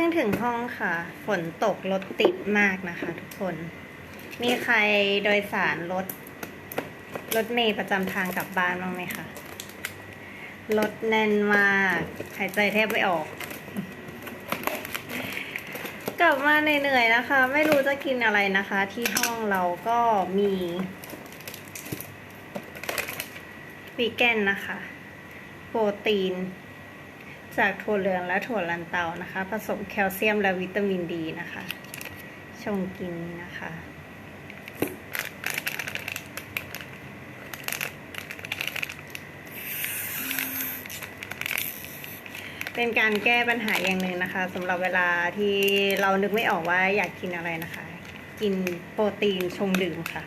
พิ่งถึงห้องค่ะ ฝนตกรถติดมากนะคะทุกคน มีใครโดยสารรถ รถเมย์ประจำทางกลับบ้านบ้างไหมคะ รถแน่นมาก หายใจแทบไม่ออก กลับมาเหนื่อยๆนะคะ ไม่รู้จะกินอะไรนะคะ ที่ห้องเราก็มีวีแกนนะคะ โปรตีน จากถั่วเหลืองและถั่วลันเตานะคะ ผสมแคลเซียมและวิตามินดีนะคะ ชงกินนะคะเป็นการแก้ปัญหาอย่างหนึ่งนะคะสำหรับเวลาที่เรานึกไม่ออกว่าอยากกินอะไรนะคะ กินโปรตีนชงดื่มค่ะ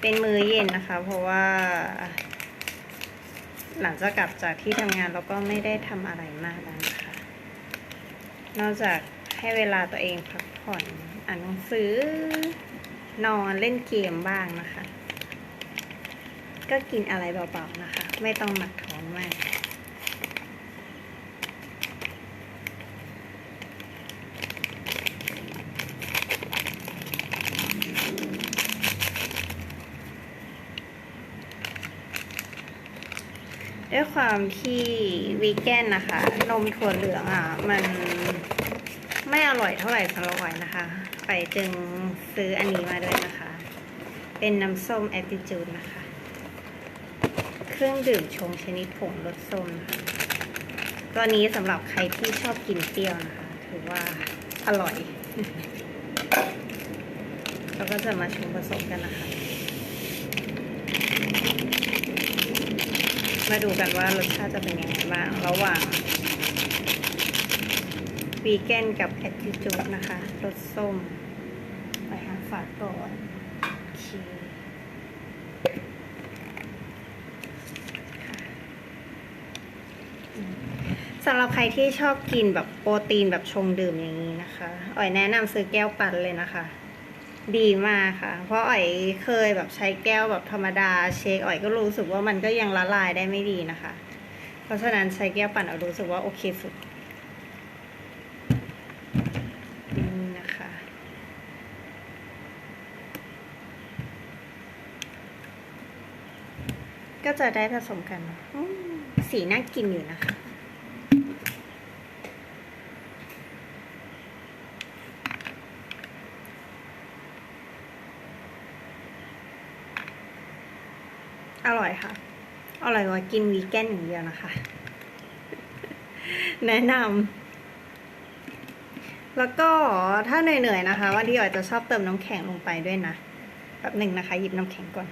เป็นมื้อเย็นนะคะ เพราะว่า หลังจากกลับจากที่ทำงานเราก็ไม่ได้ทำอะไรมากแล้วนะคะ นอกจากให้เวลาตัวเองพักผ่อนอ่านหนังสือนอนเล่นเกมบ้างนะคะ ก็กินอะไรเบาๆนะคะ ไม่ต้องหนักท้องมาก ด้วยความที่วีแกนนะคะ นมถั่วเหลืองอะ มันไม่อร่อยเท่าไหร่สำหรับออยนะคะ ไปจึงซื้ออันนี้มาด้วยนะคะ เป็นน้ำส้มแอติจูดนะคะ เครื่องดื่มชงชนิดผงรสส้มนะคะตัวนี้สำหรับใครที่ชอบกินเปรี้ยวนะคะ ถือว่าอร่อย เราก็จะมาชงผสมกันนะคะ มาดูกันว่ารสชาติจะเป็นยังไงบ้างระหว่างวีแกนกับแอ t ติจูดนะคะรสส้ม ไปหาฝาก่อนโอเคค่ะอืมสำหรับใครที่ชอบกินแบบโปรตีนแบบชงดื่มอย่างนี้นะคะอ่อยแนะนำซื้อแก้วปั่นเลยนะคะ ดีมากค่ะ เพราะอ๋อยเคยแบบใช้แก้วแบบธรรมดาเชคอ๋อยก็รู้สึกว่ามันก็ยังละลายได้ไม่ดีนะคะ เพราะฉะนั้นใช้แก้วปั่นอ๋อยรู้สึกว่าโอเคสุดนี่นะคะ ก็จะได้ผสมกัน สีน่ากินอยู่นะคะ อร่อยค่ะ อร่อยกว่ากินวีแกนอย่างเดียวนะคะ แนะนำแล้วก็ถ้าเหนื่อยๆนะคะวันที่อ๋อยจะชอบเติมน้ำแข็งลงไปด้วยนะแบบหนึ่งนะคะ หยิบน้ำแข็งก่อน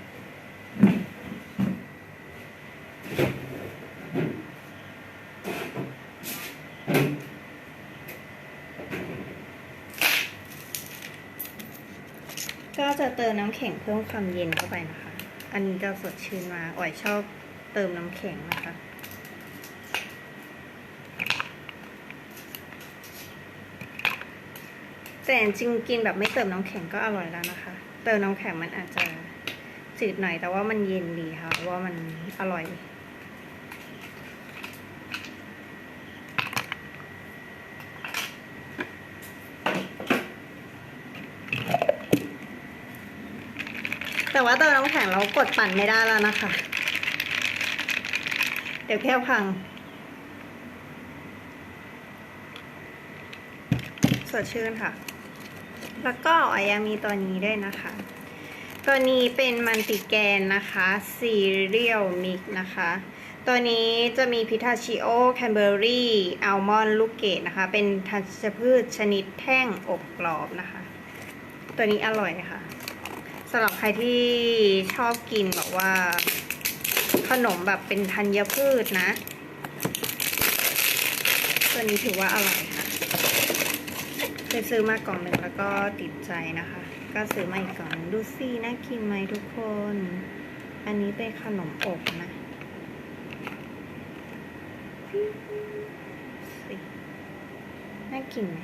ก็จะเติมน้ำแข็งเพิ่มความเย็นเข้าไปนะคะ อันนี้จะสดชื่นมาอ่อยชอบเติมน้ำแข็งนะคะ แต่จริงกินแบบไม่เติมน้ำแข็งก็อร่อยแล้วนะคะ เติมน้ำแข็งมันอาจจะจืดหน่อยแต่ว่ามันเย็นดีค่ะว่ามันอร่อย แต่ว่าเติมน้ำแข็งเรากดปั่นไม่ได้แล้วนะคะ เดี๋ยวแค่พังสดชื่นค่ะ แล้วก็ออยยังมีตัวนี้ด้วยนะคะ ตัวนี้เป็นมันติแกนนะคะซีเรียลมิกนะคะ ตัวนี้จะมีพิทาชิโอ แคนเบอรี่อัลมอนด์ลูกเกดนะคะ เป็นธัญพืชชนิดแท่งอบกรอบนะคะ ตัวนี้อร่อยค่ะ สำหรับใครที่ชอบกินแบบว่า ขนมแบบเป็นธัญพืชนะ ตัวนี้ถือว่าอร่อยค่ะเคยซื้อมากล่องหนึ่งแล้วก็ติดใจนะคะ ก็ซื้อมาอีกกล่องดูสิน่ากินไหมทุกคน อันนี้เป็นขนมอบนะน่ากินไหม